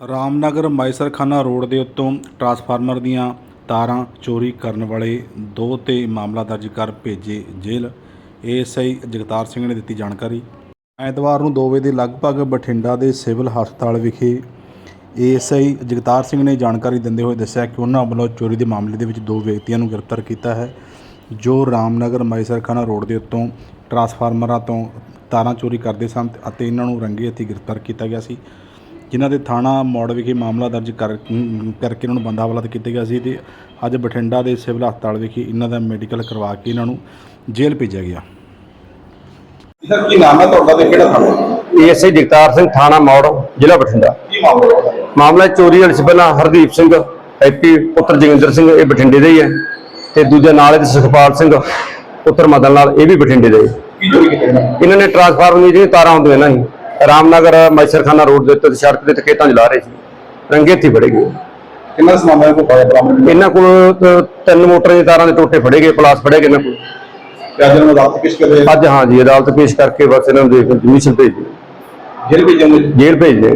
Ramnagar ਮਾਈਸਰਖਾਨਾ road ਦੇ ਉੱਤੋਂ transformer ਦੀਆਂ ਤਾਰਾਂ ਚੋਰੀ ਕਰਨ ਵਾਲੇ ਦੋ ਤੇ ਮਾਮਲਾ ਦਰਜ ਕਰ ਭੇਜੇ ਜੇਲ੍ਹ। ਏਐਸਆਈ ਜਗਤਾਰ ਸਿੰਘ ਨੇ ਦਿੱਤੀ ਜਾਣਕਾਰੀ। ਐਤਵਾਰ ਨੂੰ 2 ਵਜੇ ਦੇ ਲਗਭਗ ਬਠਿੰਡਾ ਦੇ ਸਿਵਲ ਹਸਪਤਾਲ ਵਿਖੇ ਏਐਸਆਈ ਜਗਤਾਰ ਸਿੰਘ ਨੇ ਜਾਣਕਾਰੀ ਦਿੰਦੇ ਹੋਏ ਦੱਸਿਆ ਕਿ ਉਹਨਾਂ ਵੱਲੋਂ ਚੋਰੀ ਦੇ ਮਾਮਲੇ ਦੇ ਵਿੱਚ ਦੋ ਵਿਅਕਤੀਆਂ ਨੂੰ ਗ੍ਰਿਫਤਾਰ ਕੀਤਾ ਹੈ, ਜੋ ਰਾਮਨਗਰ ਮਾਈਸਰਖਾਨਾ ਰੋਡ ਦੇ ਉੱਤੋਂ ਟਰਾਂਸਫਾਰਮਰਾਂ ਤੋਂ ਤਾਰਾਂ ਚੋਰੀ ਕਰਦੇ ਸਨ ਅਤੇ ਇਹਨਾਂ ਨੂੰ ਰੰਗੇ ਹੱਥੀਂ ਗ੍ਰਿਫਤਾਰ ਕੀਤਾ ਗਿਆ ਸੀ। ਜਿਨ੍ਹਾਂ ਦੇ ਥਾਣਾ ਮੋੜ ਵਿਖੇ ਮਾਮਲਾ ਦਰਜ ਕਰ ਕਰਕੇ ਇਹਨਾਂ ਨੂੰ ਬੰਦਾ ਹਵਾਲਾਤ ਕੀਤਾ ਗਿਆ ਸੀ ਤੇ ਅੱਜ ਬਠਿੰਡਾ ਦੇ ਸਿਵਲ ਹਸਪਤਾਲ ਵਿਖੇ ਇਹਨਾਂ ਦਾ ਮੈਡੀਕਲ ਕਰਵਾ ਕੇ ਇਹਨਾਂ ਨੂੰ ਜੇਲ੍ਹ ਭੇਜਿਆ ਗਿਆ। ਸਰ ਕੀ ਨਾਮ ਹੈ ਤੁਹਾਡਾ ਤੇ ਕਿਹੜਾ ਥਾਣਾ? ਏਐਸਆਈ ਜਗਤਾਰ ਸਿੰਘ ਥਾਣਾ ਮੌੜ ਜ਼ਿਲ੍ਹਾ ਬਠਿੰਡਾ। ਕੀ ਮਾਮਲਾ ਹੈ? ਮਾਮਲਾ ਚੋਰੀ ਵਾਲੇ ਸੀ ਪਹਿਲਾਂ ਹਰਦੀਪ ਸਿੰਘ ਹੈਪੀ ਪੁੱਤਰ ਜੋਗਿੰਦਰ ਸਿੰਘ ਇਹ ਬਠਿੰਡੇ ਦੇ ਹੀ ਹੈ। ਤੇ ਦੂਜਾ ਨਾਲ ਇਹਦੇ ਸੁਖਪਾਲ ਸਿੰਘ ਪੁੱਤਰ ਮਦਨ ਲਾਲ ਇਹ ਵੀ ਬਠਿੰਡੇ ਦੇ। ਕੀ ਚੋਰੀ ਕੀਤੀ ਇਹਨਾਂ ਨੇ? ਟਰਾਂਸਫਾਰਮਰ ਦੀਆਂ ਜਿਹੜੀਆਂ ਤਾਰਾਂ ਹੁੰਦੀਆਂ ਨਾ ਜੀ ਰਾਮਨਗਰ ਮੈਸਰਖਾਨਾ ਰੋਡ ਦੇ ਉੱਤੇ ਸੜਕ ਦੇ ਤੇ ਖੇਤਾਂ 'ਚ ਲਾ ਰਹੇ ਸੀ। ਰੰਗੇ ਹੱਥੀ ਫੜੇ ਗਏ। ਕਿੰਨਾ ਦਾ ਸਮਾਨ ਹੈ ਕੋ ਪਾਇਆ ਬਰਾਮਦ ਇਹਨਾਂ ਕੋਲ ਤਿੰਨ ਮੋਟਰਾਂ ਦੀਆਂ ਤਾਰਾਂ ਦੇ ਟੋਟੇ ਫੜੇ ਗਏ ਪਲਾਸ ਫੜੇ ਗਏ ਇਹਨਾਂ ਕੋਲ। ਅੱਜ ਇਹਨਾਂ ਦਾ ਅਦਾਲਤ ਕਿਸ ਕਰੇ ਅੱਜ ਹਾਂ ਜੀ ਅਦਾਲਤ ਪੇਸ਼ ਕਰਕੇ ਬਸ ਇਹਨਾਂ ਨੂੰ ਦੇਖ ਕਮਿਸ਼ਨ ਭੇਜ ਦਿਓ। ਜੇਲ੍ਹ ਭੇਜਣ ਦੇ ਜੇਲ੍ਹ ਭੇਜ ਦੇ